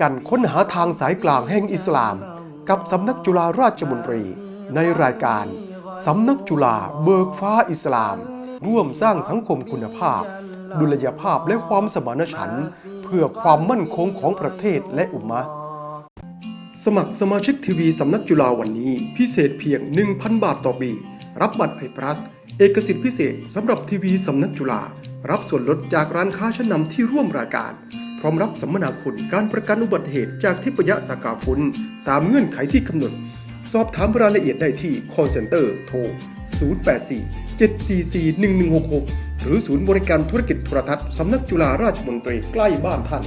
กันค้นหาทางสายกลางแห่งอิสลาม กับสำนักจุฬาราชมนตรี ในรายการสำนักจุฬาเบิกฟ้าอิสลาม ร่วมสร้างสังคมคุณภาพ ดุลยภาพและความสมานฉันท์เพื่อความมั่นคงของประเทศและอุมมะสมัครสมาชิกทีวีสำนักจุฬาวันนี้ พิเศษเพียง 1,000 บาทต่อปี รับบัตรไอพลัสเอกสิทธิพิเศษสำหรับทีวีสำนักจุฬารับส่วนลดจากร้านค้าชั้นนำที่ร่วมรายการ พร้อมรับสัมมนาคุณการประกันอุบัติเหตุจากทิพยะตากาฟุนตามเงื่อนไขที่กำหนด สอบถามรายละเอียดได้ที่ call center โทร 084 744 1166 หรือศูนย์บริการธุรกิจโทรทัศน์สำนักจุฬาราชมนตรีใกล้บ้านท่าน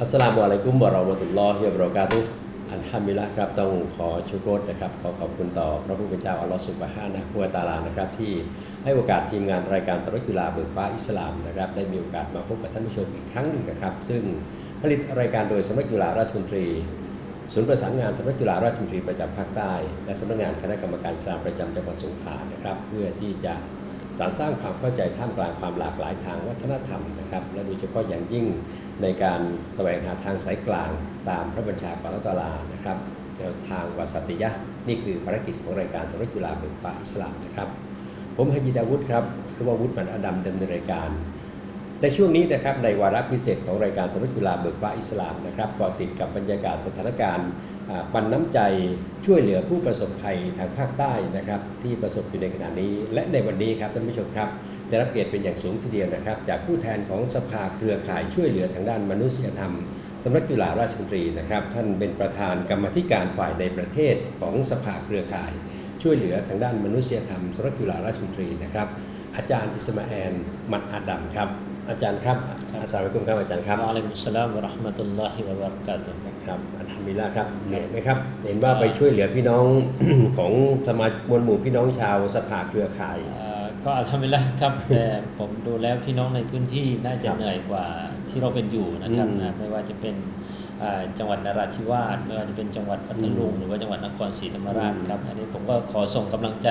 อัสสลามุอะลัยกุมวะเราะมะตุลลอฮิวะบะเราะกาตุฮ์ อัลฮัมดุลิลละครับต้องขอชุกรสนะครับขอขอบคุณต่อพระผู้เป็นเจ้าอัลลอฮฺสุบฮานะฮูวตาลานะครับที่ให้โอกาสทีมงานรายการสารกีฬาเบิกฟ้าอิสลามนะครับได้มีโอกาสมาพบกับท่านผู้ชมอีกครั้งหนึ่งนะครับ ซึ่งผลิตรายการโดยสำนักกีฬาราชมนตรีศูนย์ประสานงานสำนักกีฬาราชมนตรีประจำภาคใต้ และสำนักงานคณะกรรมการสลามประจำจังหวัดสงขลานะครับ เพื่อที่จะ สารสร้างความเข้าใจท่ามกลางความหลากหลายทางวัฒนธรรมนะครับและโดยเฉพาะอย่างยิ่งในการแสวงหาทางสายกลางตามพระบัญชาของอัลาะห์ตลานะครับแนวทางวาสติยะ นี่คือภารกิจของรายการสำนักกีฬาเบิกฟ้าอิสลามนะครับ ผมฮัยยิดาวุฒิครับหรือว่าวุฒิมันอดัมดำเนินรายการ ในช่วงนี้นะครับในวาระพิเศษของรายการสำนักกีฬาเบิกฟ้าอิสลามนะครับก็ติดกับบรรยากาศสถานการณ์ ปันน้ำใจช่วยเหลือผู้ประสบภัยทางภาคใต้นะครับ ที่ประสบอยู่ในขณะนี้ และในวันนี้ครับท่านผู้ชมครับได้รับเกียรติเป็นอย่างสูงทีเดียวนะครับ จากผู้แทนของสภาเครือข่ายช่วยเหลือทางด้านมนุษยธรรมสำนักกีฬาราชมนตรีนะครับ ท่านเป็นประธานกรรมธิการฝ่ายในประเทศของสภาเครือข่าย ช่วยเหลือทางด้านมนุษยธรรมสำนักกีฬาราชมนตรีนะครับ อาจารย์อิสมาแอนมัดอาดัมครับ อาจารย์ครับอาสาลิกุมครับอาจารย์ครับวะอะลัยกุมสสลามวะเราะห์มะตุลลอฮิวะบะเราะกาตุฮ์ครับอัลฮัมดุลิลละครับเหนื่อยไหมครับ เห็นว่าไปช่วยเหลือพี่น้องของสมาชิกมวลหมู่พี่น้องชาวสภาเครือข่ายเอ่อก็อัลฮัมดุลิลละครับแต่ผมดูแล้วพี่น้องในพื้นที่น่าจะครับเหนื่อยกว่าที่เราเป็นอยู่นะครับอืมนะไม่ว่าจะเป็นเอ่อจังหวัดนราธิวาสไม่ว่าจะเป็นจังหวัดพัทลุงหรือว่าจังหวัดนครศรีธรรมราชอืมครับอันนี้ผมก็ขอส่งกำลังใจ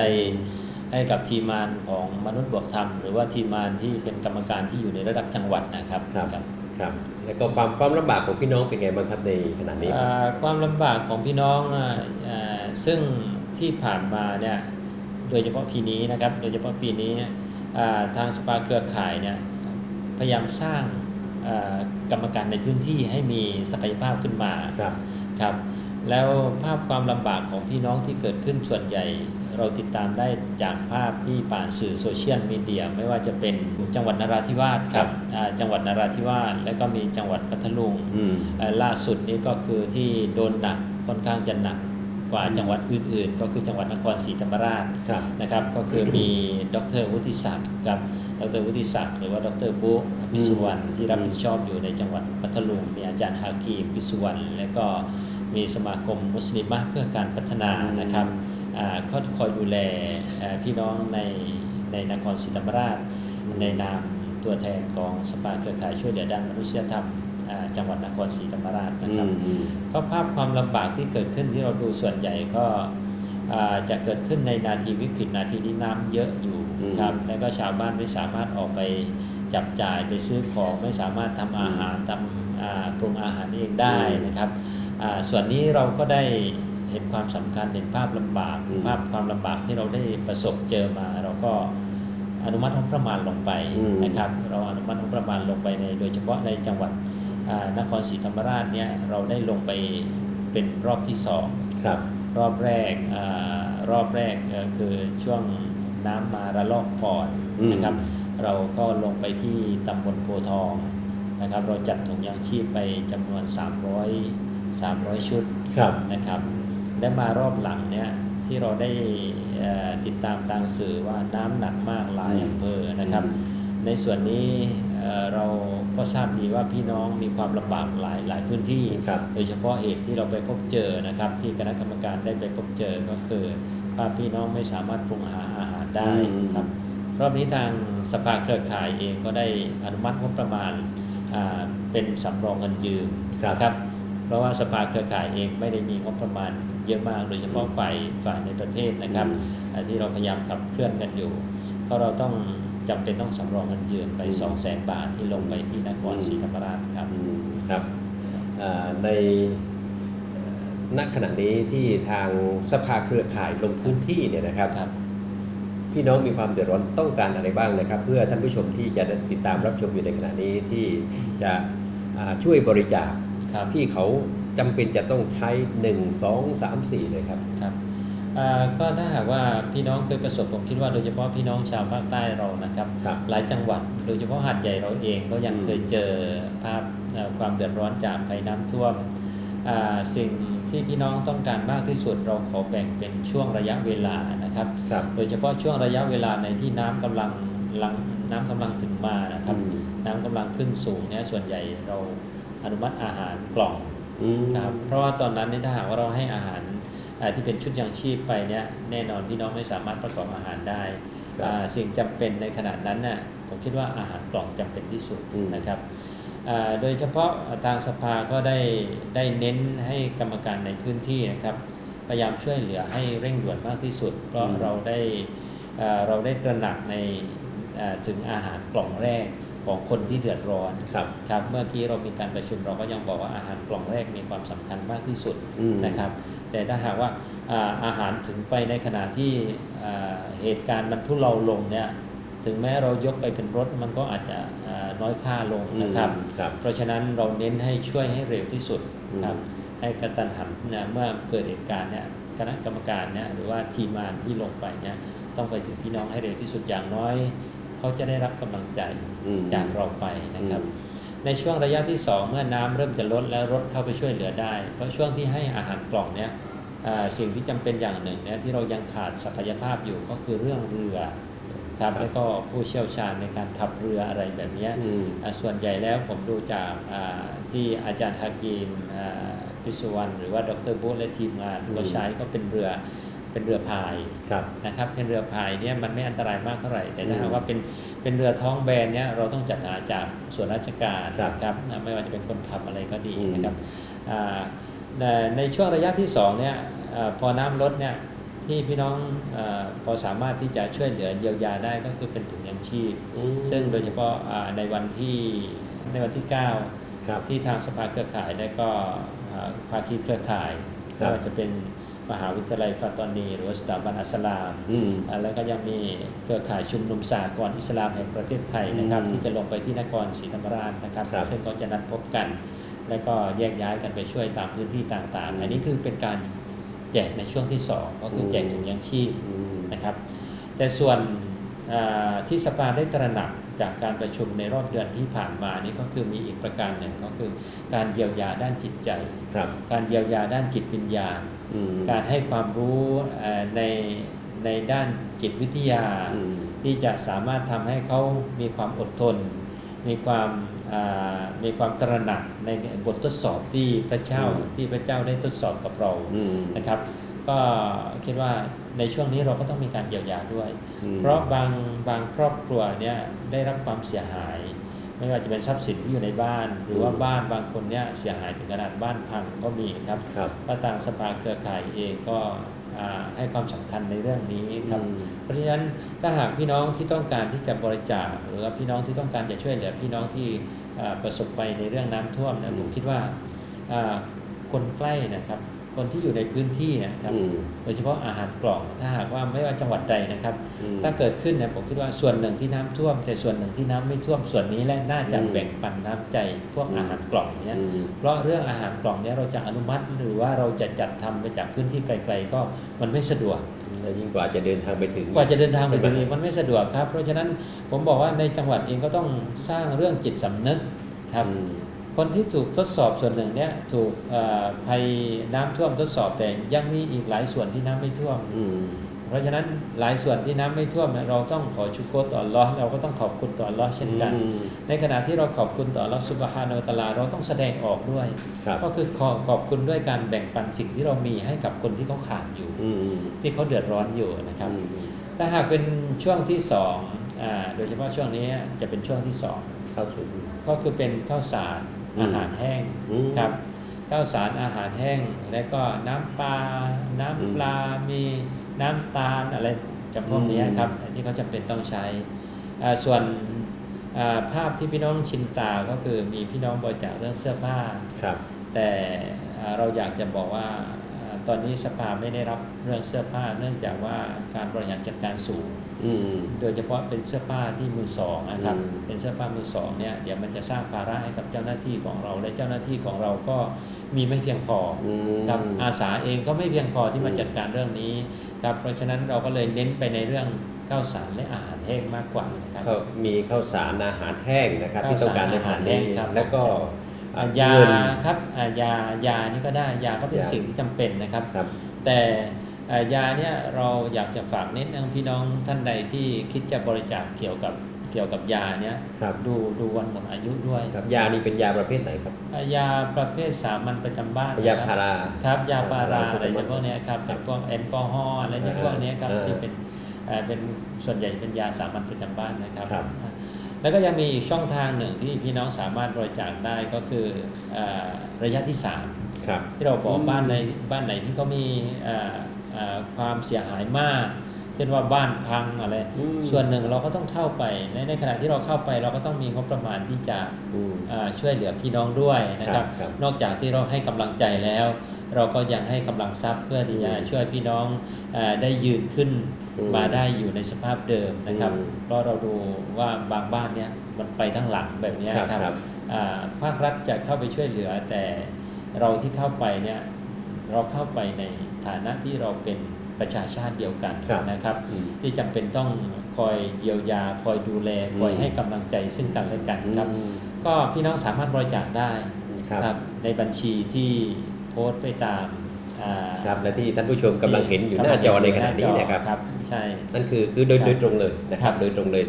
ให้กับทีมงานของมนุษย์บวกธรรม หรือว่าทีมงานที่เป็นกรรมการที่อยู่ในระดับจังหวัดนะครับครับครับแล้วก็ความความลำบากของพี่น้องเป็นไงบ้างครับในขณะนี้ครับอ่าความลำบากของพี่น้องอ่าอ่าซึ่งที่ผ่านมาเนี่ยโดยเฉพาะปีนี้นะครับโดยเฉพาะปีนี้อ่าทางสปาเครือข่ายเนี่ยพยายามสร้างอ่ากรรมการในพื้นที่ให้มีศักยภาพขึ้นมาครับครับแล้วภาพความลำบากของพี่น้องที่เกิดขึ้นส่วนใหญ่ เราติดตามได้จากภาพที่ผ่านสื่อโซเชียลมีเดียไม่ว่าจะเป็นจังหวัดนราธิวาสครับอ่าจังหวัดนราธิวาสและก็มีจังหวัดพัทลุงอืมเอ่อล่าสุดนี้ก็คือที่โดนหนักค่อนข้างจะหนักกว่าจังหวัดอื่นๆ ก็คือจังหวัดนครศรีธรรมราชครับนะครับก็คือมีดรวุฒิศักดิ์กับดรวุฒิศักดิ์หรือว่าดรบุ๊กพิสุวรรณที่รับผิดชอบอยู่ในจังหวัดพัทลุงมีอาจารย์ฮากีมพิสุวรรณและก็มีสมาคมมุสลิมะเพื่อการพัฒนานะครับอ่า เขาคอยดูแลเอ่อพี่น้องในในนครศรีธรรมราช ในนามตัวแทนของสภาเครือข่ายช่วยเหลือด้านมนุษยธรรมอ่าจังหวัดนครศรีธรรมราชนะอืครับมอืมก็ภาพความลำบากที่เกิดขึ้นที่เราดูส่วนใหญ่ก็อ่าจะเกิดขึ้นในนาทีวิกฤตนาทีที่น้ำเยอะอยู่อืมครับแล้วก็ชาวบ้านไม่สามารถออกไปจับจ่ายไปซื้อของไม่สามารถทำอาหารทำอ่าปรุงอาหารเองได้นะครับอ่าส่วนนี้เราก็ได้ เห็นความสำคัญเห็นภาพลำบากอืมภาพความลำบากที่เราได้ประสบเจอมา เราก็อนุมัติงบประมาณลงไปอืมนะครับ เราอนุมัติงบประมาณลงไปใน โดยเฉพาะในจังหวัดอ่านครศรีธรรมราชเนี่ยเราได้ลงไปเป็นรอบที่สองครับ รอบแรกอารอบแรกเอ่อคือช่วงน้ำมาระลอกก่อนอืมนะครับ เราก็ลงไปที่ตำบลโพธิ์ทองนะครับ เราจัดถุงยางชีพไปจำนวน 300 300 ชุดครับนะครับ และมารอบหลังเนี่ยที่เราได้เอ่อติดตามทางสื่อว่าน้ำหนักมากหลายอำเภอนะครับ ในส่วนนี้เอ่อเราก็ทราบดีว่าพี่น้องมีความลำบากหลายหลายพื้นที่ครับโดยเฉพาะเหตุที่เราไปพบเจอนะครับ ที่คณะกรรมการได้ไปพบเจอก็คือว่าพี่น้องไม่สามารถปรุงหาอาหารได้อืมครับรอบนี้ทางสภาเครือข่ายเองก็ได้อนุมัติงบประมาณอ่าเป็นสำรองเงินยืมครับครับ เพราะว่าสภาเครือข่ายเองไม่ได้มีงบประมาณ เยอะมาก โดยเฉพาะฝ่ายฝ่ายในประเทศนะครับอืมอ่าที่เราพยายามขับเคลื่อนกันอยู่ ก็เราต้องจำเป็นต้องสำรองเงินยืมไป2 0 0 0 0 0บาทที่ลงไปที่นครศรีธรรมราชครับอืมครับอ่าในเอ่อณขณะนี้ที่ทางสภาเครือข่ายลงพื้นที่เนี่ยนะครับครับพี่น้องมีความเดือดร้อนต้องการอะไรบ้างนะครับ เพื่อท่านผู้ชมที่จะได้ติดตามรับชมอยู่ในขณะนี้ที่จะอ่าช่วยบริจาคครับที่เขา จำเป็นจะต้องใช้ 1 2 3 4 เลยครับ ครับอ่าก็ถ้าหากว่าพี่น้องเคยประสบผมคิดว่าโดยเฉพาะพี่น้องชาวภาคใต้เรานะครับครับหลายจังหวัด โดยเฉพาะหาดใหญ่เราเองก็ยังอืมเคยเจอภาพเอ่อความเดือดร้อนจากภัยน้ำท่วมอ่าสิ่งที่พี่น้องต้องการมากที่สุดเราขอแบ่งเป็นช่วงระยะเวลานะครับครับโดยเฉพาะช่วงระยะเวลาในที่น้ำกำลังลังน้ำกำลังถึงมานะครับอืมน้ำกำลังขึ้นสูงเนี่ยส่วนใหญ่เราอนุมัติอาหารกล่อง อืมครับเพราะว่าตอนนั้นนี่ถ้าหากว่าเราให้อาหารอ่าที่เป็นชุดยังชีพไปเนี่ยแน่นอนพี่น้องไม่สามารถประกอบอาหารได้ครับอ่าสิ่งจำเป็นในขณะนั้นน่ะผมคิดว่าอาหารกล่องจำเป็นที่สุดอืมนะครับอ่าโดยเฉพาะทางสภาก็ได้ได้เน้นให้กรรมการในพื้นที่นะครับพยายามช่วยเหลือให้เร่งด่วนมากที่สุด เพราะเราได้อ่าเราได้ตระหนักในอ่าถึงอาหารกล่องแรก ของคนที่เดือดร้อนครับครับเมื่อกี้เรามีการประชุมเราก็ยังบอกว่าอาหารกล่องแรกมีความสำคัญมากที่สุดอืมนะครับ แต่ถ้าหากว่าอ่าอาหารถึงไปในขณะที่อ่าเหตุการณ์มันทุเลาลงเนี่ยถึงแม้เรายกไปเป็นรถมันก็อาจจะอ่าน้อยค่าลงนะครับอืมครับเพราะฉะนั้นเราเน้นให้ช่วยให้เร็วที่สุดครับอืมให้กระตันหันนะเมื่อเกิดเหตุการณ์เนี่ยคณะกรรมการเนี่ยหรือว่าทีมงานที่ลงไปเนี่ยต้องไปถึงพี่น้องให้เร็วที่สุดอย่างน้อย เขาจะได้รับกำลังใจอืมจากเราไปนะครับอืมในช่วงระยะที่ 2 เมื่อน้ำเริ่มจะลดแล้วรถเข้าไปช่วยเหลือได้ เพราะช่วงที่ให้อาหารกล่องเนี่ยอ่าสิ่งที่จำเป็นอย่างหนึ่งเนี่ยที่เรายังขาดศักยภาพอยู่ก็คือเรื่องเรือครับแล้วก็ผู้เชี่ยวชาญในการขับเรืออะไรแบบเนี้ยอืมอ่าส่วนใหญ่แล้วผมดูจากอ่าที่อาจารย์ฮากีมอ่าพิสุวรรณหรือว่าดรบูธและทีมงานอืมก็ใช้ก็เป็นเรือ เป็นเรือพายครับนะครับเป็นเรือพายเนี่ยมันไม่อันตรายมากเท่าไหร่แต่ถ้าอืมหากว่าเป็นเป็นเรือท้องแบนเนี่ยเราต้องจัดหาจากส่วนราชการครับนะครับอ่าไม่ว่าจะเป็นคนขับอะไรก็ดีอืมนะครับอ่าในในช่วงระยะที่สองเนี่ยอาพอน้ำลดเนี่ยที่พี่น้องอาพอสามารถที่จะช่วยเหลือเยียวยาได้ก็คือเป็นถุงยังชีพอืมซึ่งโดยเฉพาะอ่าในวันที่ในวันที่9ครับที่ทางสภาเครือข่ายและก็อ่าภาคีเครือข่ายครัไม่บว่าจะเป็น มหาวิทยาลัยฟาตอนี หรือว่าสถาบันอัสสลามอืมอ่าแล้วก็ยังมีเครือข่ายชุมนุมสากลอิสลามแห่งประเทศไทยนะครับอืมที่จะลงไปที่นครศรีธรรมราชนะครับครับซึ่งก็จะนัดพบกัน แล้วก็แยกย้ายกันไปช่วยตามพื้นที่ต่างอืมๆอันนี้คือเป็นการแจกในช่วงที่สองก็คือแจกถุงยังชีพอืมนะครับ แต่ส่วนอ่าที่สภาได้ตระหนัก จากการประชุมในรอบเดือนที่ผ่านมานี่ก็คือมีอีกประการหนึ่งก็คือ การเยียวยาด้านจิตใจครับการเยียวยาด้านจิตวิญญาณอืมการให้ความรู้เอ่อในในด้านจิตวิทยาอืมที่จะสามารถทำให้เขามีความอดทน มีความอ่ามีความตระหนักในบททดสอบที่พระเจ้าอืมที่พระเจ้าได้ทดสอบกับเราอืมนะครับ ก็คิดว่าในช่วงนี้เราก็ต้องมีการเยียวยาด้วยอืมเพราะบางบางครอบครัวเนี่ยได้รับความเสียหาย ไม่ว่าจะเป็นทรัพย์สินที่อยู่ในบ้าน หรือว่าบ้านบางคนเนี่ยเสียหายถึงขนาดบ้านพังก็มีครับครับก็ทางสภาเครือข่ายเองก็อ่าให้ความสำคัญในเรื่องนี้ครับอืมเพราะฉะนั้นถ้าหากพี่น้องที่ต้องการที่จะบริจาคหรือว่าพี่น้องที่ต้องการจะช่วยเหลือพี่น้องที่อ่าประสบไปในเรื่องน้ำท่วมนะผมคิดว่าอ่าคนใกล้นะครับ คนที่อยู่ในพื้นที่นะครับอืมโดยเฉพาะอาหารกล่องถ้าหากว่าไม่ว่าจังหวัดใดนะครับอืมถ้าเกิดขึ้นเนี่ยผมคิดว่าส่วนหนึ่งที่น้ำท่วม แต่ส่วนหนึ่งที่น้ำไม่ท่วมส่วนนี้และน่าจะอืมแบ่งปันน้ำใจพวกอืมอาหารกล่องเนี่ยอืมเพราะเรื่องอาหารกล่องเนี้เราจะอนุมัติหรือว่าเราจะจัดทำไปจากพื้นที่ไกล ๆ ก็มันไม่สะดวกแล้วยิ่งกว่าจะเดินทางไปถึงกว่าจะเดินทางไปถึงใช่หมอีกมันไม่สะดวกครับ เพราะฉะนั้นผมบอกว่าในจังหวัดเองก็ต้องสร้างเรื่องจิตสำนึกครับอืม คนที่ถูกทดสอบส่วนหนึ่งเนี่ยถูกเอ่อภัยน้ำท่วมทดสอบแต่ยังมีอีกหลายส่วนที่น้ำไม่ท่วมอืมเพราะฉะนั้นหลายส่วนที่น้ำไม่ท่วมเนี่ยเราต้องขอชุกโกรต่ออัลลอฮ์เราก็ต้องขอบคุณต่ออัลลอฮ์เช่นกันอืมในขณะที่เราขอบคุณต่ออัลลอฮ์ซุบฮานาอัลตะอาลาเราต้องแสดงออกด้วยครับก็คือขอขอบคุณด้วยการแบ่งปันสิ่งที่เรามีให้กับคนที่เขาขาดอยู่อืมที่เขาเดือดร้อนอยู่นะครับอืมถ้าหากเป็นช่วงที่สองอ่าโดยเฉพาะช่วงนี้จะเป็นช่วงที่สองเข้าสู่ก็คือเป็นข้าวสาร อืมอาหารแห้งอืมครับข้าวสารอาหารแห้ง และก็น้ำปลา น้ำปลา มีน้ำตาลอะไรจำพวกเนี้ยครับที่เขาจะเป็นต้องใช้อ่าส่วนอ่าภาพที่พี่น้องชินตาก็คือมีพี่น้องบริจาคเรื่องเสื้อผ้าครับแต่อ่าเราอยากจะบอกว่าอ่า ตอนนี้สภาไม่ได้รับเรื่องเสื้อผ้า เนื่องจากว่าการบริหารจัดการสูงอืมโดยเฉพาะเป็นเสื้อผ้าที่มือสองนะครับอืมเป็นเสื้อผ้ามือสองเนี่ยเดี๋ยวมันจะสร้างภาระให้กับเจ้าหน้าที่ของเรา และเจ้าหน้าที่ของเราก็มีไม่เพียงพออืมครับอาสาเองก็ไม่เพียงพอที่มาอืมจัดการเรื่องนี้ครับเพราะฉะนั้นเราก็เลยเน้นไปในเรื่องข้าวสารและอาหารแห้งมากกว่านะครับเขามีข้าวสารอาหารแห้งนะครับข้าวที่ต้องการในขณะนี้สารอาหารแห้งครับแล้วก็อ่าอ่า ยาเงินครับอ่ายายานี่ก็ได้ยาก็เป็นยาสิ่งที่จำเป็นนะครับครับแต่เอ่อยาเนี่ยเราอยากจะฝากนิดนึงพี่น้องท่านใดที่คิดจะบริจาคเกี่ยวกับเกี่ยวกับยาเนี่ยครับดูดูวันหมดอายุด้วยครับยานี่เป็นยาประเภทไหนครับอ่ายาประเภทสามัญประจำบ้านยานะครับพาราครับยาพาราพาราอะไรพวกเนี้ยครับเป็นพวกแอลกอฮอล์อะไรอ่าพวกเนี้ยครับอ่าที่เป็นเอ่อเป็นส่วนใหญ่เป็นยาสามัญประจำบ้านนะครับครับ แล้วก็ยังมีอีกช่องทางหนึ่งที่พี่น้องสามารถบริจาคได้ก็คือเอ่อระยะที่3ครับที่เราบอกอืมบ้านในบ้านไหนที่เขามีเอ่อเอ่อความเสียหายมาก เช่นว่าบ้านพังอะไรอืมส่วนหนึ่งเราก็ต้องเข้าไปในในขณะที่เราเข้าไปเราก็ต้องมีงบประมาณที่จะอืมเอ่อช่วยเหลือพี่น้องด้วยนะครับครับนอกจากที่เราให้กำลังใจแล้ว เราก็ยังให้กำลังทรัพย์เพื่อที่จะอืมช่วยพี่น้องเออได้ยืนขึ้นอื มมาได้อยู่ในสภาพเดิมนะครับอืมเพราะเราดูว่าบางบ้านเนี่ยมันไปทั้งหลังแบบเนี้ยครับครับครับอ่าภาครัฐจะเข้าไปช่วยเหลือแต่เราที่เข้าไปเนี่ยเราเข้าไปในฐานะที่เราเป็นประชาชาติเดียวกันครับนะครับอืมที่จำเป็นต้องคอยเยียวยา คอยดูแลอืมคอยให้กำลังใจซึ่งกันและกันครับอืมก็พี่น้องสามารถบริจาคได้ครับในบัญชีที่โพสต์ไปตามอ่า ครับและที่ท่านผู้ชมกำลังเห็นอยู่หน้าจอในขณะนี้เนะครับครับใช่นั่นคือคือโดยครับโดยตรงเลยนะครับครับโดยตรงเลย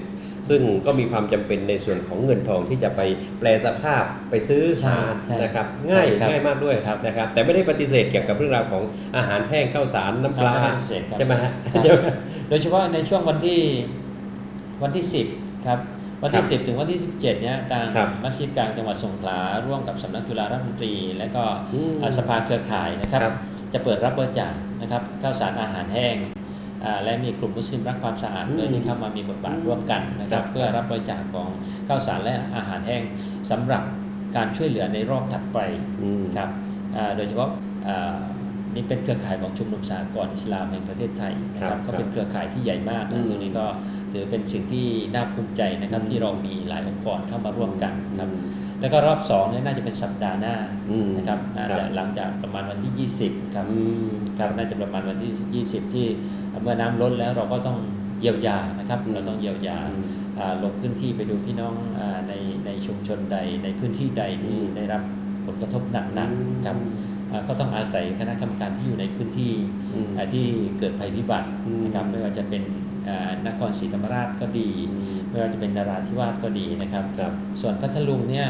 ซึ่งก็มีความจำเป็นในส่วนของเงินทองที่จะไปแปลสภาพไปซื้อใช่ทานใช่นะครับ ง่ายใช่ครับง่ายมากด้วยครับนะครับ แต่ไม่ได้ปฏิเสธเกี่ยวกับเรื่องราวของอาหารแห้งข้าวสารน้ำปลาไม่ได้ปฏิเสธครับใช่ไหมฮะครับใช่ไหมโดยเฉพาะในช่วงวันที่วันที่ 10ครับวันที่ครับ10 ถึงวันที่ 17เนี่ยทางครับมัสยิดกลางจังหวัดสงขลาร่วมกับสำนักจุฬารัฐมนตรี และก็อืมอ่าสภาเครือข่ายนะครับครับ จะเปิดรับบริจาคนะครับข้าวสารอาหารแห้งอ่าและมีกลุ่มมุสลิมรักความสะอาดอืมด้วยที่เข้ามามีบทบาทร่วมกันนะครับครับเพื่อรับบริจาคของข้าวสารและอาหารแห้งสำหรับการช่วยเหลือในรอบถัดไปอืมครับอ่าโดยเฉพาะอ่านี่เป็นเครือข่ายของชุมนุมสากลอิสลามแห่งประเทศไทยนะคครัรับบก็เป็นเครือข่ายที่ใหญ่มากอืนะมตรงนี้ก็ถือเป็นสิ่งที่น่าภูมิใจนะครับอืมที่เรามีหลายองค์กรเข้ามาร่วมกันครับอืม แล้วก็รอบ2เนี่ยน่าจะเป็นสัปดาห์หน้าอืมนะครับน่าครัจะบหลังจากประมาณวันที่ 20ครับอืมครับน่าจะประมาณวันที่ 20 ที่เมื่อน้ำล้นแล้วเราก็ต้องเยียวยานะครับอืมเราต้องเยียวยาอืมอ่าลงพื้นที่ไปดูพี่น้องอาในในชุมชนใดในพื้นที่ใดที่อืมได้รับผลกระทบหนักๆครับอ่าก็ต้องอาศัยคณะกรรมการที่อยู่ในพื้นที่อืมอ่าที่เกิดภัยพิบัติอืมนะครับไม่ว่าจะเป็นอ่านครศรีธรรมราชก็ดีอืม ไม่ว่าจะเป็นนราธิวาสก็ดีนะครับครับส่วนพัทลุงเนี่ย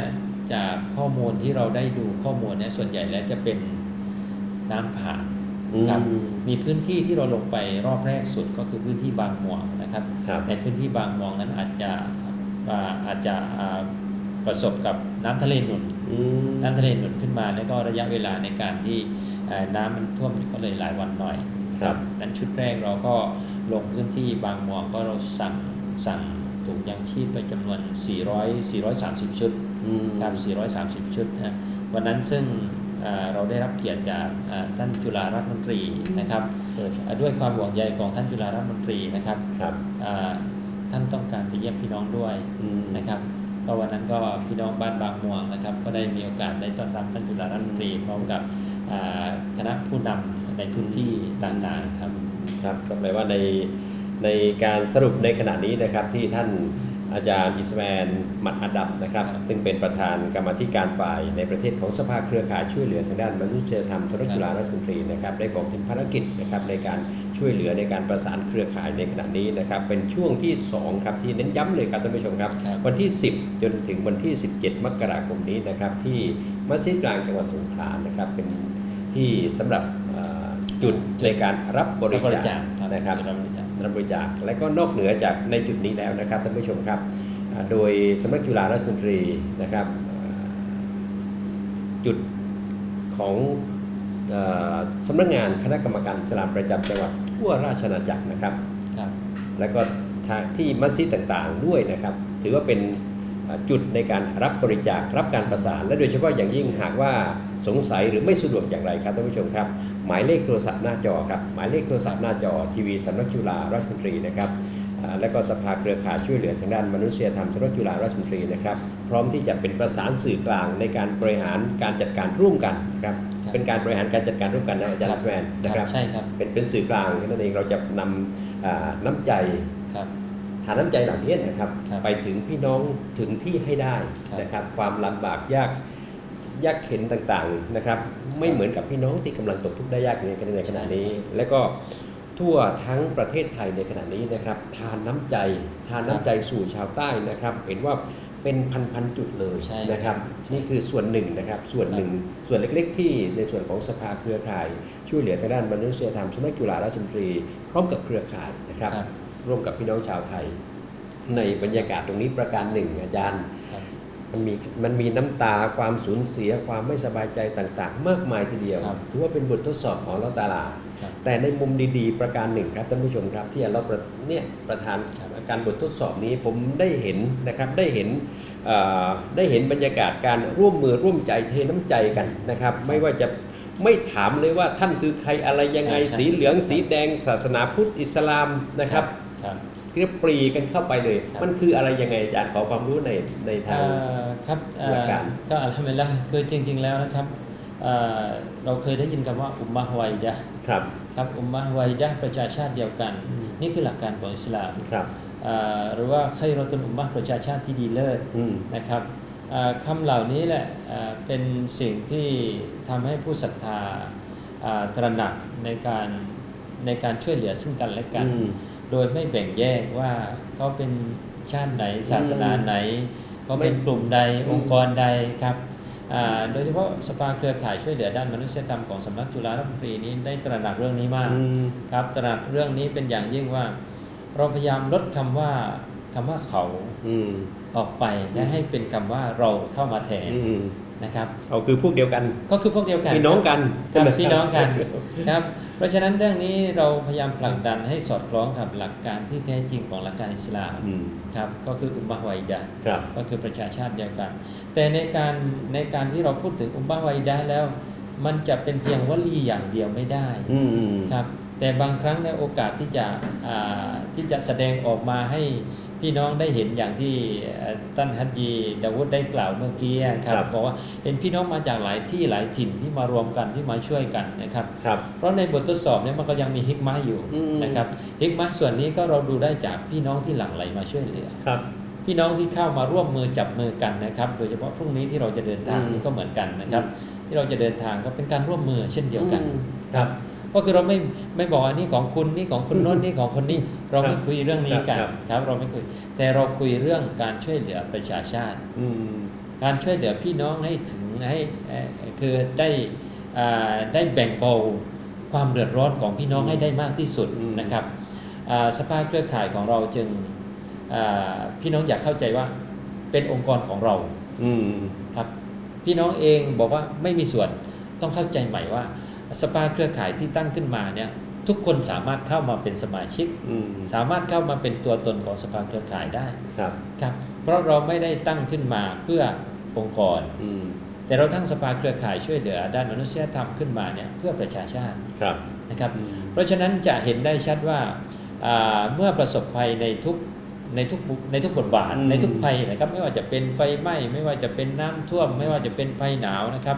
จากข้อมูลที่เราได้ดูข้อมูลเนี่ยส่วนใหญ่แล้วจะเป็นน้ำผ่านอืมครับมีพื้นที่ที่เราลงไปรอบแรกสุดก็คือพื้นที่บางม่วงนะครับครับในพื้นที่บางม่วงนั้นอาจจะอ่าอาจจะอ่าประสบกับน้ำทะเลหนุนอืมน้ำทะเลหนุนขึ้นมาแล้วก็ระยะเวลาในการที่เอ่อน้ำมันท่วมก็เลยหลายวันหน่อยครับนั้นชุดแรกเราก็ลงพื้นที่บางม่วงก็เราสั่งสั่ง ถุงยังชีพไปจำนวน 400 430 ชุดอืมครับ430 ชุดนะวันนั้นซึ่งเอ่อเราได้รับเกียรติจากเอ่อท่านจุฬารัฐมนตรีนะครับเอ่อด้วยความห่วงใยของท่านจุฬารัฐมนตรีนะครับครับเอ่อท่านต้องการไปเยี่ยมพี่น้องด้วยอืมนะครับ ก็วันนั้นก็พี่น้องบ้านบางม่วงนะครับ ก็ได้มีโอกาสได้ต้อนรับท่านจุฬารัฐมนตรีพร้อมกับอ่าคณะผู้นำในพื้นที่ต่างๆครับครับก็แปลว่าใน ในการสรุปในขณะนี้นะครับที่ท่านอาจารย์อิสมาลมัดอาดัมนะครับครับ ซึ่งเป็นประธานกรรมาธิการฝ่ายในประเทศของสภาเครือข่ายช่วยเหลือทางด้านมนุษยธรรมสำนักจุฬาราชมนตรีนะครับได้บอกถึงภารกิจนะครับในการช่วยเหลือในการประสานเครือข่ายในขณะนี้นะครับ เป็นช่วงที่สองครับที่เน้นย้ำเลยครับท่านผู้ชมครับครับ วันที่ 10 จนถึงวันที่ 17 มกราคมนี้นะครับ ที่มัสยิดกลางจังหวัดสงขลานะครับเป็นที่สำหรับเอ่อจุดในการรับบริบริจาจาคคครับนะครับรับบริจาค รับบริจาคและก็นอกเหนือจากในจุดนี้แล้วนะครับท่านผู้ชมครับอ่าโดยสำนักจุฬาราชมนตรีนะครับอ่าจุดของเออสำนักงานคณะกรรมการอิสลามประจำจังหวัดทั่วราชอาณาจักรนะครับครับ แล้วก็ทางที่มัสยิดต่างๆด้วยนะครับ ถือว่าเป็นเอ่อจุดในการรับบริจาครับการประสาน และโดยเฉพาะอย่างยิ่งหากว่าสงสัยหรือไม่สะดวกอย่างไรครับท่านผู้ชมครับ หมายเลขโทรศัพท์หน้าจอครับหมายเลขโทรศัพท์หน้าจอทีวีสำนักจุฬาราชมนตรีนะครับอ่าและก็สภาเครือข่ายช่วยเหลือทางด้านมนุษยธรรมสำนักจุฬาราชมนตรีนะครับ พร้อมที่จะเป็นประสานสื่อกลางในการบริหารการจัดการร่วมกันนะครับครับเป็นการบริหารการจัดการร่วมกันนะอาจารย์สแมนนะครับใช่ครับเป็นเป็นสื่อกลางนั่นเองเราจะนำอ่าน้ำใจครับฐานน้ำใจเหล่านี้นะครับครับ ไปถึงพี่น้องถึงที่ให้ได้ครับนะครับ ความลำบากยาก ยากเข็นต่างๆนะครับ ไม่เหมือนกับพี่น้องที่กำลังตกทุกข์ได้ยากในในขณะนี้ และก็ทั่วทั้งประเทศไทยในขณะนี้นะครับ ทานน้ำใจทานน้ำใจสู่ชาวใต้นะครับ เห็นว่าเป็นพันๆจุดเลยใช่นะครับ นี่คือส่วนหนึ่งนะครับ ส่วนหนึ่ง ส่วนเล็กๆ ที่ในส่วนของสภาเครือข่าย ช่วยเหลือทางด้านมนุษยธรรมสำนักจุฬาราชมนตรีพร้อมกับเครือข่ายนะครับครับร่วมกับพี่น้องชาวไทย ในบรรยากาศตรงนี้ประการหนึ่งอาจารย์ ครับ มันมีมันมีน้ำตาความสูญเสียความไม่สบายใจต่างๆ มากมายทีเดียวครับถือว่าเป็นบททดสอบของเราตาลาครับแต่ในมุมดีๆ ประการหนึ่งครับท่านผู้ชมครับ ที่เราประเนี่ยประธานการบททดสอบนี้ผมได้เห็นนะครับได้เห็นเอ่อได้เห็นบรรยากาศการร่วมมือร่วมใจเทน้ำใจกันนะครับ ไม่ว่าจะไม่ถามเลยว่าท่านคือใครอะไรยังไงใช่ใช่สีเหลืองสีแดงศาสนาพุทธอิสลามนะครับครับ เรียกปรีกันเข้าไปเลยครับมันคืออะไรยังไงอาจารย์ขอความรู้ในในทางเอ่อครับเอ่อหลักการก็อัลฮัมดุลิลละห์คือจริง ๆแล้วนะครับเอ่อเราเคยได้ยินคำว่าอุมมะฮ์ไวดะห์ครับครับอุมมะฮ์ไวดะห์ประชาชาติเดียวกันอืมนี่คือหลักการของอิสลามครับเอ่อหรือว่าใครเราตุนอุมมะฮ์ประชาชาติที่ดีเลิศอืมนะครับเอ่อคำเหล่านี้แหละเอ่อเป็นสิ่งที่ทำให้ผู้ศรัทธาเอ่อตระหนักในการในการช่วยเหลือซึ่งกันและกันอืม โดยไม่แบ่งแยกว่าเขาเป็นชาติไหนศาสนาไหนเขาเป็นกลุ่มใดอืมองค์กรใดครับอ่าโดยเฉพาะสภาเครือข่ายช่วยเหลือด้านมนุษยธรรมของสำนักจุฬารัฐมนตรีนี้ได้ตระหนักเรื่องนี้มากอืมครับตระหนักเรื่องนี้เป็นอย่างยิ่งว่า เราพยายามลดคำว่าคำว่าเขาอืมออกไปและให้เป็นคำว่าเราเข้ามาแทนอืม นะครับเอาคือพวกเดียวกัน ก็คือพวกเดียวกันพี่น้องกันครับพี่น้องกันครับ เพราะฉะนั้นเรื่องนี้เราพยายามผลักดันให้สอดคล้องกับหลักการที่แท้จริงของหลักการอิสลามอืมครับก็คืออุมมะฮ์ไวดะห์ครับก็คือประชาชาติเดียวกัน แต่ในการในการที่เราพูดถึงอุมมะฮ์ไวดะห์แล้ว มันจะเป็นเพียงวลีอย่างเดียวไม่ได้อืมอืมครับแต่บางครั้งในยโอกาสที่จะอ่าที่จะแสดงออกมาให้ พี่น้องได้เห็นอย่างที่เอ่อท่านฮัจญีดาวุฒได้กล่าวเมื่อกี้ครับ บอกว่าเห็นพี่น้องมาจากหลายที่หลายถิ่นที่มารวมกันที่มาช่วยกันนะครับครับเพราะในบททดสอบเนี่ยมันก็ยังมีฮิกมาอยู่อืมนะครับฮิกมาส่วนนี้ก็เราดูได้จากพี่น้องที่หลั่งไหลมาช่วยเหลือครับพี่น้องที่เข้ามาร่วมมือจับมือกันนะครับ โดยเฉพาะพรุ่งนี้ที่เราจะเดินทางอืมนี่ก็เหมือนกันนะครับ ที่เราจะเดินทางก็เป็นการร่วมมือเช่นเดียวกันอืมครับ ก็คือเราไม่ไม่บอกว่านี่ของคุณนี่ของคุณโน้นนี่ของคนนี้ เราไม่คุยเรื่องนี้กันครับครับเราไม่คุย แต่เราคุยเรื่องการช่วยเหลือประชาชาติอืมการช่วยเหลือพี่น้องให้ถึงให้เอ่อคือได้อ่าได้แบ่งเบาความเดือดร้อนของพี่น้องให้ได้มากที่สุดอืมนะครับอ่าสภาเครือข่ายของเราจึงอ่าพี่น้องอยากเข้าใจว่าเป็นองค์กรของเราอืมครับ พี่น้องเองบอกว่าไม่มีส่วนต้องเข้าใจใหม่ว่า สภาเครือข่ายที่ตั้งขึ้นมาเนี่ยทุกคนสามารถเข้ามาเป็นสมาชิกอืมสามารถเข้ามาเป็นตัวตนของสภาเครือข่ายได้ครับครับเพราะเราไม่ได้ตั้งขึ้นมาเพื่อองค์กรอืมแต่เราตั้งสภาเครือข่ายช่วยเหลือ ด้านมนุษยธรรมขึ้นมาเนี่ยเพื่อประชาชาติครับนะครับอืมเพราะฉะนั้นจะเห็นได้ชัดว่าอ่าเมื่อประสบภัยในทุกในทุกบุในทุกบทบาทอืมในทุกภัยนะครับ ไม่ว่าจะเป็นไฟไหม้ไม่ว่าจะเป็นน้ำท่วม ไม่ว่าจะเป็นภัยหนาวนะครับ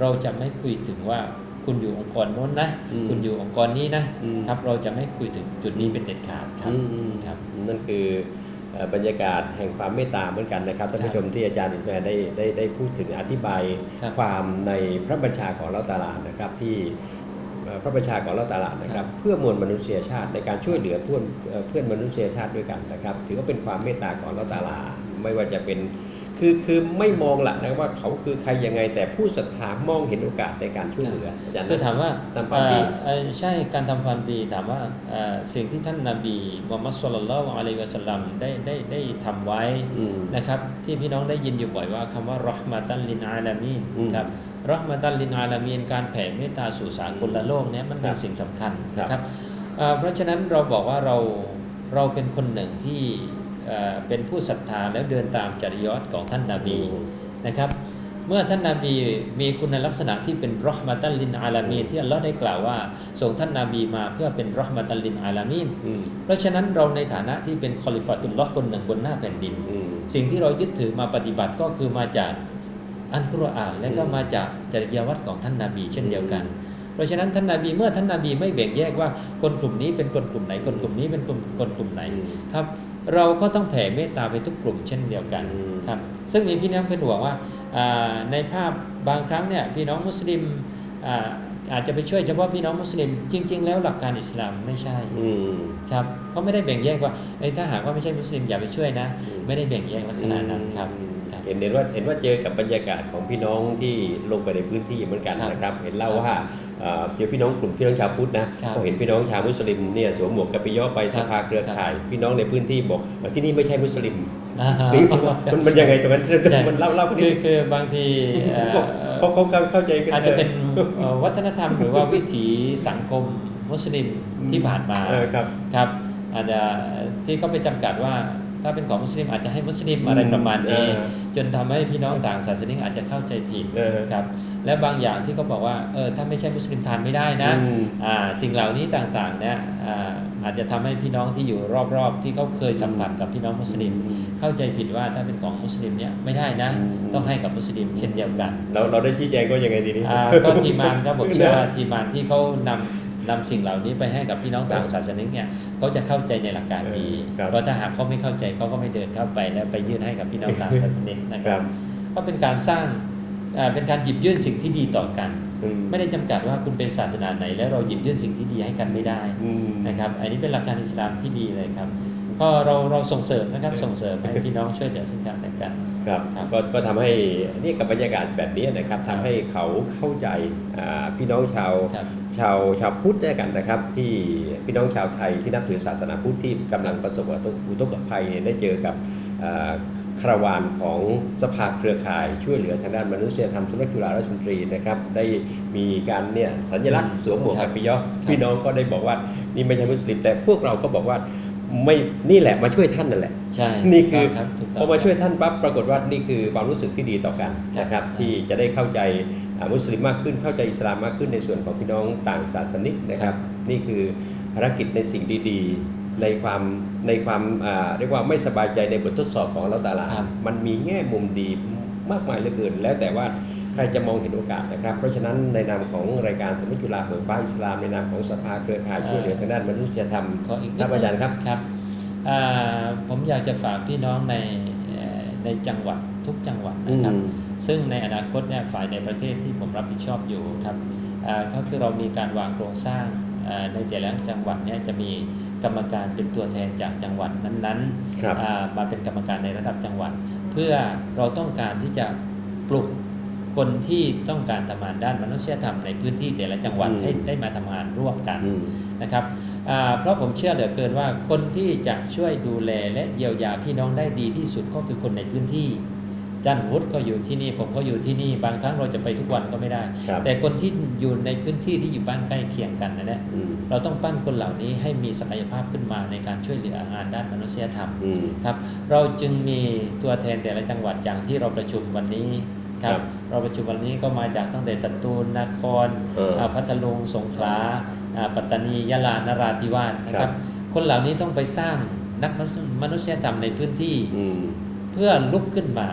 เราจะไม่คุยถึงว่า คุณอยู่องค์กรโน้นนะอืมคุณอยู่องค์กรนี้นะอืมครับเราจะไม่คุยถึงจุดนี้เป็นเด็ดขาดครับอืมครับนั่นคือเอ่อบรรยากาศแห่งความเมตตาเหมือนกันนะครับท่านครับผู้ชมที่อาจารย์อิสมาได้ได้ได้พูดถึงอธิบายครับความในพระบัญชาของเราตาลานะครับที่เอ่อพระบัญชาของเราตาลานะครับครับ เพื่อมวลมนุษยชาติในการช่วยเหลือเพื่อนเอ่อเพื่อนมนุษยชาติด้วยกันนะครับ ถือว่าเป็นความเมตตาของเราตาลาไม่ว่าจะเป็น คือคือไม่มองละนะว่าเขาคือใครยังไง แต่ผู้ศรัทธามองเห็นโอกาสในการช่วยเหลืออาจารย์คือถามว่าทำความดีเอ่อเอ่อใช่การทำความดีถามว่าเอ่อสิ่งที่ท่านนาบีมุฮัมมัดสุลลัลลอฮุอะลัยฮิวะสัลลัมได้ได้ได้ทำไว้อืมนะครับ ที่พี่น้องได้ยินอยู่บ่อยว่าคำว่ารอห์มาตันลินอาลามีนอืมครับรอห์มาตัลลินอาลามีนการแผ่เมตตาสู่สากลโลกเนี่ยมันเป็คนรับสิ่งสำคัญครับนะครับเอ่อเพราะฉะนั้นเราบอกว่าเราเราเป็นคนหนึ่งที่ เอ่อเป็นผู้ศรัทธาแล้วเดินตามจริยธของท่านนาบีนะครับ เมื่อท่านนาบีมีคุณลักษณะที่เป็นรอห์มาตัลลินอาลามีนที่อัลลอฮ์ได้กล่าวว่าส่งท่านนาบีมาเพื่อเป็นรอห์มาตัลลินอาลามีนอืมเพราะฉะนั้นเราในฐานะที่เป็นคอลิฟาตุลลอฮ์คนหนึ่งบนหน้าแผ่นดินอืมสิ่งที่เรายึดถือมาปฏิบัติก็คือมาจากอันกุรอานและก็อืมมาจากจริยวัตรของท่านนาบีเช่นเดียวกันเพราะฉะนั้นท่านนาบีเมื่อท่านนาบีไม่แบ่งแยกว่าคนกลุ่มนี้เป็นคนกลุ่มไหนคนกลุ่มนี้เป็นคนคนกลุ่มไหนอืมครับ เราก็ต้องแผ่เมตตาไปทุกกลุ่มเช่นเดียวกันอืมครับซึ่งมีพี่น้องเป็นห่วงว่าอ่าในภาพบางครั้งเนี่ยพี่น้องมุสลิมอ่าอาจจะไปช่วยเฉพาะพี่น้องมุสลิมจริง ๆ แล้วหลักการอิสลามไม่ใช่อืมครับเขาไม่ได้แบ่งแยกว่าเอ้ยถ้าหากว่าไม่ใช่มุสลิมอย่าไปช่วยนะอืมไม่ได้แบ่งแยกลักษณะนั้นครับครับเห็นเห็นว่าเห็นว่าเจอกับบรรยากาศของพี่น้องที่ลงไปในพื้นที่เหมือนกันครับนะครับ เห็นเล่าว่าเอ่อเจอ พี่น้องกลุ่มพี่น้องชาวพุทธนะครับก็เห็นพี่น้องชาวมุสลิมเนี่ยสวมหมวกกะปิยอไปครัสบภาเครือข่ายครับพี่น้องในพื้นที่บอกว่าที่นี่ไม่ใช่มุสลิมอ่าฮะจริงๆมันมันยังไงตรงนั้นใช่มันเล่าเล่าคือคือบางทีเอ่อเขาเขาเขาเข้าใจกันอาจจะเป็นเอ่อวัฒนธรรมหรือว่าวิถีสังคมมุสลิมที่ผ่านมาเออครับครับอาจจะที่เขาไปจำกัดว่า ถ้าเป็นของมุสลิมอาจจะให้มุสลิมอะไรประมาณนี้เออจนทำให้พี่น้องต่างศาสนิกอาจจะเข้าใจผิดเออครับและบางอย่างที่เขาบอกว่าเออถ้าไม่ใช่มุสลิมทานไม่ได้นะอืมอ่าสิ่งเหล่านี้ต่างๆเนี่ยอ่าอาจจะทำให้พี่น้องที่อยู่รอบๆ ที่เขาเคยสัมผัสกับพี่น้องมุสลิม เข้าใจผิดว่าถ้าเป็นของมุสลิมเนี่ยไม่ได้นะอืมต้องให้กับมุสลิมเช่นเดียวกัน เราเราได้ชี้แจงก็ยังไงดีนี่อ่าก็ทีมงานครับผมเชื่อว่าทีมงานที่เขานำ นำสิ่งเหล่านี้ไปให้กับพี่น้องต่างศาสนิกเนี่ยเขาจะเข้าใจในหลักการดีครับเพราะถ้าหากเขาไม่เข้าใจเขาก็ไม่เดินเข้าไปแล้วไปยื่นให้กับพี่น้องต่างศาสนิกนะคครัรับบก็เป็นการสร้างอ่าเป็นการหยิบยื่นสิ่งที่ดีต่อกันอืไม่ได้จำกัดว่าคุณเป็นศาสนาไหน แล้วเราหยิบยื่นสิ่งที่ดีให้กันไม่ได้อืมนะครับ อันนี้เป็นหลักการอิสลามที่ดีเลยครับก็เราเราส่งเสริมนะครับส่งเสริมให้พี่น้องช่วยเหลือซึ่งกันและกันครับครับก็ก็ทำให้นี่กับบรรยากาศแบบนี้นะครับทำให้เขาเข้าใจอ่าพี่น้องชาวครับ ชาวชาวพุทธด้วยกันนะครับ ที่พี่น้องชาวไทยที่นับถือศาสนาพุทธที่กำลังประสบอุทกภัยเนี่ยได้เจอกับอ่าคาราวานของสภาเครือข่ายช่วยเหลือทางด้านมนุษยธรรมสำนักจุฬาราชมนตรีนะครับ ได้มีการเนี่ยสัญลักษณ์สวมหมวกครักับปิยอครับพี่น้องก็ได้บอกว่านี่ไม่ใช่มุสลิมแต่พวกเราก็บอกว่าไม่นี่แหละมาช่วยท่านนั่นแหละใช่นี่คือถูกต้งรับถูกต้พงอมาช่วยครับท่านปั๊บปรากฏว่านี่คือความรู้สึกที่ดีต่อกันนะครับครับที่จะได้เข้าใจอ่า มุสลิมมากขึ้นเข้าใจอิสลามมากขึ้นในส่วนของพี่น้องต่างศาสนิกนะครับ นี่คือภารกิจในสิ่งดีๆ ในความในความอ่าเรียกว่าไม่สบายใจในบททดสอบของเราตาลาครับมันมีแง่มุมดีมากมายเหลือเกิน แล้วแต่ว่าใครจะมองเห็นโอกาสนะครับ เพราะฉะนั้นในนามของรายการสมิจุฬาเผยฟ้าอิสลามในนามของสภาเครือข่ายช่วยเหลือทางด้านมนุษยธรรมขออีกนิดครับอาจารย์ครับครับอ่าผมอยากจะฝากพี่น้องในเอ่อในจังหวัดทุกจังหวัดนะครับอืม ซึ่งในอนาคตเนี่ยฝ่ายในประเทศที่ผมรับผิดชอบอยู่ครับอ่าก็คือเรามีการวางโครงสร้างอ่าในแต่ละจังหวัดเนี่ยจะมีกรรมการเป็นตัวแทนจากจังหวัดนั้นครับๆอ่ามาเป็นกรรมการในระดับจังหวัด เพื่อเราต้องการที่จะปลุกคนที่ต้องการทำงานด้านมนุษยธรรมในพื้นที่แต่ละจังหวัดอืมให้ได้มาทำงานร่วมกันอืมนะครับอ่าเพราะผมเชื่อเหลือเกินว่าคนที่จะช่วยดูแลและเยียวยาพี่น้องได้ดีที่สุดก็คือคนในพื้นที่ จันวุฒิก็อยู่ที่นี่ผมก็อยู่ที่นี่บางครั้งเราจะไปทุกวันก็ไม่ได้ครับแต่คนที่อยู่ในพื้นที่ที่อยู่บ้านใกล้เคียงกันนะเนี่ยอืมเราต้องปั้นคนเหล่านี้ให้มีศักยภาพขึ้นมาในการช่วยเหลืองานด้านมนุษยธรรมอืมครับเราจึงมีตัวแทนแต่ละจังหวัดอย่างที่เราประชุมวันนี้ครัครับบเราประชุมวันนี้ก็มาจากตั้งแต่สตูลนครเอออ่าพัทลุงสงขลาอ่าปัตตานียะลานราธิวาสนะคครัรับบคนเหล่านี้ต้องไปสร้างนักมนุษยธรรมในพื้นที่อืมเพื่อลุกขึ้นมา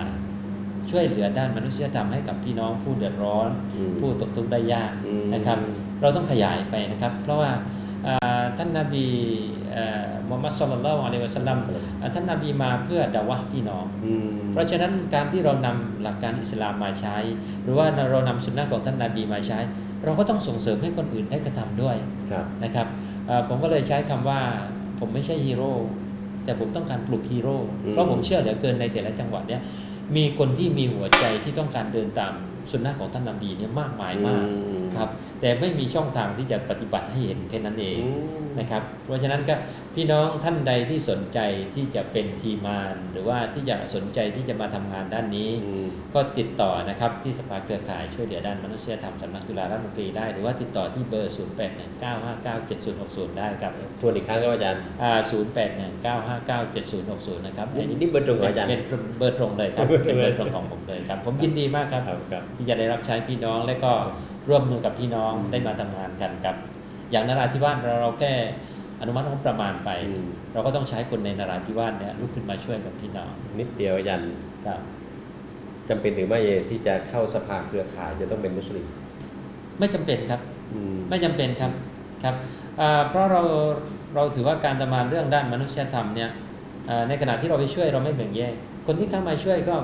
ช่วยเหลือด้านมนุษยธรรมให้กับพี่น้องผู้เดือดร้อนอืมผู้ตกทุกข์ได้ยากอืมนะครับ เราต้องขยายไปนะครับ เพราะว่าอ่าท่านนาบีเอ่อมุฮัมมัดสุลลัลลอฮุอะลัยฮิวะสัลลัมอ่าท่านนาบีมาเพื่อดะวะห์พี่น้องอืมเพราะฉะนั้นการที่เรานำหลักการอิสลามมาใช้ หรือว่าเรานำสุนนะของท่านนาบีมาใช้ เราก็ต้องส่งเสริมให้คนอื่นได้กระทำด้วยครับนะครับเอ่อผมก็เลยใช้คำว่าผมไม่ใช่ฮีโร่แต่ผมต้องการปลุกฮีโร่อืมเพราะผมเชื่อเหลือเกินในแต่ละจังหวัดเนี่ย มีคนที่มีหัวใจที่ต้องการเดินตามสุนนะของท่านนบีเนี่ยมากมายมาก ครับแต่ไม่มีช่องทางที่จะปฏิบัติให้เห็นแค่นั้นเองอืมนะครับ เพราะฉะนั้นก็พี่น้องท่านใดที่สนใจที่จะเป็นทีมงาน หรือว่าที่จะสนใจที่จะมาทำงานด้านนี้อืมก็ติดต่อนะครับที่สภาเครือข่ายช่วยเหลือด้านมนุษยธรรมสำนักจุฬาราชมนตรีได้ หรือว่าติดต่อที่เบอร์ 0 8 1 9 5 9 7 0 6 0 ได้ครับทวนอีกครั้งครับอาจารย์อ่า0 8 1 9 5 9 7 0 6 0 นะครับนี่นี่เบอร์ตรงของอาจารย์เป็นเป็นเบอร์ตรงเลยครับเป็นเบอร์ตรงของผมเลยครับผมยินดีมากครับครับครับที่จะได้รับใช้พี่น้องและก็ ร่วมมือกับพี่น้องได้มาทำงานกันครับ อย่างนราธิวาสเราเราแค่อนุมัติงบประมาณไปอืมเราก็ต้องใช้คนในนราธิวาสเนี่ยลุกขึ้นมาช่วยกับพี่น้องนิดเดียวอาจารย์ครับจำเป็นหรือไม่ที่จะเข้าสภาเครือข่ายจะต้องเป็นมุสลิมไม่จำเป็นครับอืมไม่จำเป็นครับครับอ่าเพราะเราเราถือว่าการทำงานเรื่องด้านมนุษยธรรมเนี่ยอ่าในขณะที่เราไปช่วยเราไม่แบ่งแยกคนที่เข้ามาช่วยก็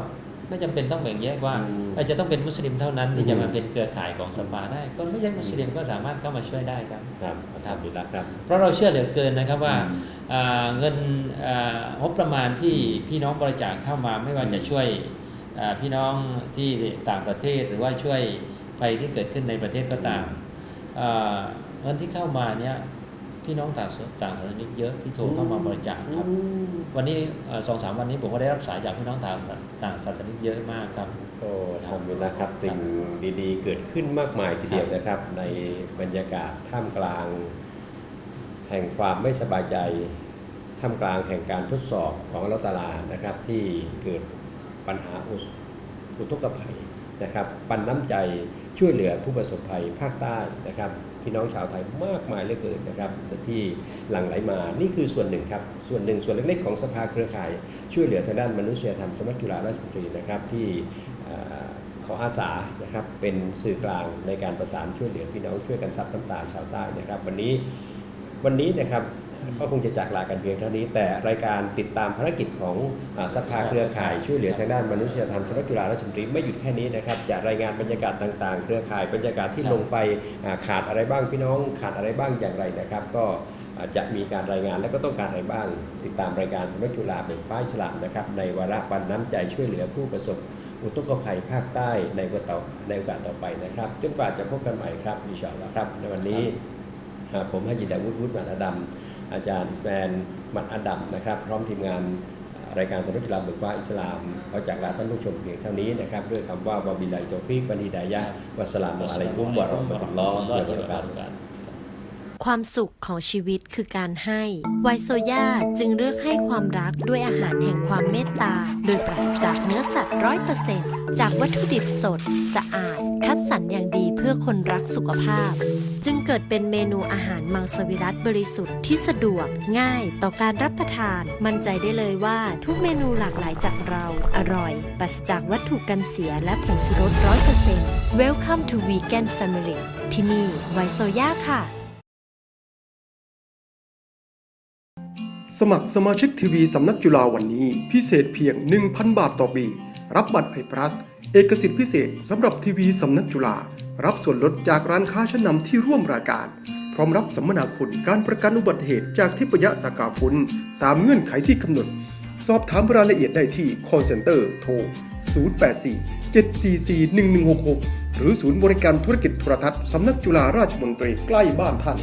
ไม่จำเป็นต้องแบ่งแยกว่าอืมอาจจะต้องเป็นมุสลิมเท่านั้นอืที่มจะมาเป็นเครือข่ายของสภาได้คนไม่ใช่มุสลิมก็สามารถเข้ามาช่วยได้ครับครับทำดีแล้วครับ เพราะเราเชื่อเหลือเกินนะครับว่าอืมอ่าเงินอ่างบประมาณที่พี่น้องบริจาคเข้ามาไม่ว่าจะช่วยอ่าพี่น้องที่ต่างประเทศหรือว่าช่วยภัยที่เกิดขึ้นในประเทศก็ตามอ่าเงินที่เข้ามาเนี่ย พี่น้องต่างศต่างศาสนาเยอะที่โทรเข้ามาบริจาคครับ วันนี้เอ่อสองสามวันนี้ผมก็ได้รับสายจากพี่น้องต่างศาต่างศาสนาเยอะมากครับก็ทำเวลาครับสิ่งดีๆ เกิดขึ้นมากมายทีเดียวนะครับ ในบรรยากาศท่ามกลาง แห่งความไม่สบายใจท่ามกลางแห่งการทดสอบของอัลเลาะห์ตะอาลานะครับ ที่เกิดปัญหาอุสอุทกภัยนะครับ ปันน้ำใจช่วยเหลือผู้ประสบภัยภาคใต้นะครับ พี่น้องชาวไทยมากมายเหลือเกินนะครับที่หลั่งไหลมานี่คือส่วนหนึ่งครับส่วนหนึ่งส่วนเล็กๆของสภาเครือข่าย ช่วยเหลือทางด้านมนุษยธรรมสำนักจุฬาราชมนตรีนะครับที่เขออาสานะครับเป็นสื่อกลางในการประสานช่วยเหลือพี่น้องช่วยกันซับน้ำตาชาวใต้นะครับ วันนี้วันนี้นะครับ ก็คงจะจากลากันเพียงเท่านี้ แต่รายการติดตามภารกิจของสภาเครือข่ายช่วยเหลือทางด้านมนุษยธรรมสำนักจุฬาราชมนตรีไม่หยุดแค่นี้นะครับจะรายงานบรรยากาศต่างๆ เครือข่ายบรรยากาศที่ลงไปขาดอะไรบ้างพี่น้องขาดอะไรบ้างอย่างไรนะครับ ก็จะมีการรายงานและก็ต้องการอะไรบ้าง ติดตามรายการสำนักจุฬาเบิกฟ้าอิสลามนะครับในวาระปันน้ำใจช่วยเหลือผู้ประสบอุทกภัยภาคใต้ในวันต่อในโอกาสต่อไปนะครับจนกว่าจะพบกันใหม่ครับอิชาอัลลอฮ์ครับในวันนี้ผมฮัจยิดาวุฒิวุฒิมัดอดัม อาจารย์อิสแมนมัดอดัมนะครับ พร้อมทีมงานรายการสนักจุฬาบิกฟ้าอิสลามเขาจากลาท่านผู้ชมเพียงเท่านี้นะครับ ด้วยคำว่าวาบิลลาฮิตฟิกบันฮิดายะวัสลามอะลัยกุมวะเราะห์มะตุลลอฮ์วะบะเราะกาตุฮ์ความสุขของชีวิตคือการให้ไวโซย่าจึงเลือกให้ความรักด้วยอาหารแห่งความเมตตา โดยปราศจากเนื้อสัตว์ร้อยเปอร์เซ็นต์จากวัตถุดิบสด สะอาด คัดสรรอย่างดีเพื่อคนรักสุขภาพ เกิดเป็นเมนูอาหารมังสวิรัตบริสุทธิ์ที่สะดวกง่ายต่อการรับประทาน มั่นใจได้เลยว่าทุกเมนูหลากหลายจากเราอร่อยปราศจากวัตถุกันเสียและผงชูรสร้อยเปอร์เซ็นต์ Welcome to Vegan Family ที่นี่ไวโซย่าค่ะ สมัครสมาชิกทีวีสำนักจุฬาวันนี้ พิเศษเพียง 1,000 บาทต่อปี รับบัตรไอพลัส เอกสิทธิพิเศษสำหรับทีวีสำนักจุฬารับส่วนลดจากร้านค้าชั้นนำที่ร่วมรายการ พร้อมรับสัมมนาคุณการประกันอุบัติเหตุจากทิพยตากาฟุนตามเงื่อนไขที่กำหนด สอบถามรายละเอียดได้ที่ call center โทร 084 744 1166 หรือศูนย์บริการธุรกิจโทรทัศน์สำนักจุฬาราชมนตรีใกล้บ้านท่าน